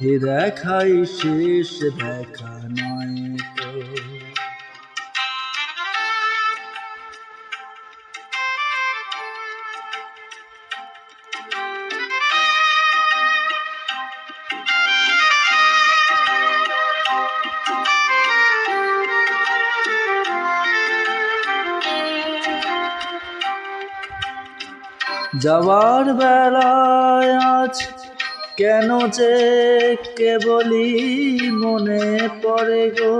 এ দেখাই শেষ দেখা নয় তো। যাওয়ার বেলায় আজ কেন যে কেবলই মনে পড়ে গো?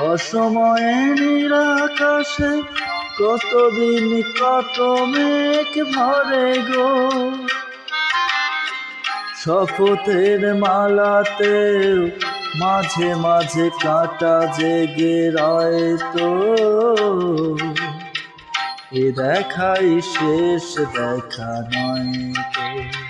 অসময়ে নিরাকাশে কতদিন কত মেঘ ভরে গো? শপথের মালাতেও মাঝে মাঝে কাঁটা জেগে রয় তো। এ দেখাই শেষ দেখা নয় তো।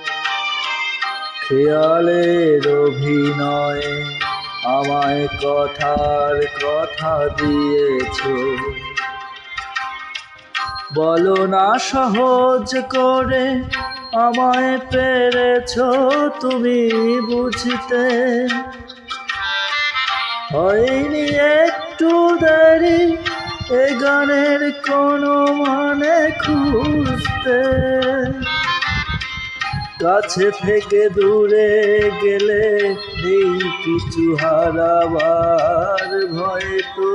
খেয়ালের অভিনয় আমায় কথার কথা দিয়েছ। বলো না সহজ করে আমায় পেরেছ তুমি বুঝতে। হয়নি একটু দেরি এ গানের কোনো মানে খুঁজতে। কাছে থেকে দূরে গেলে নেই কিছু হারাবার ভয় তো।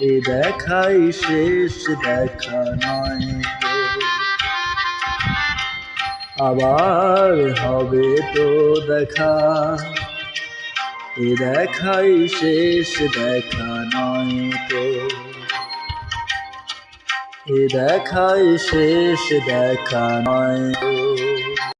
এ দেখাই শেষ, দেখা নয় তো। আবার হবে তো দেখা। এ দেখাই শেষ, দেখা নয় তো। এ দেখাই শেষ দেখা নয়।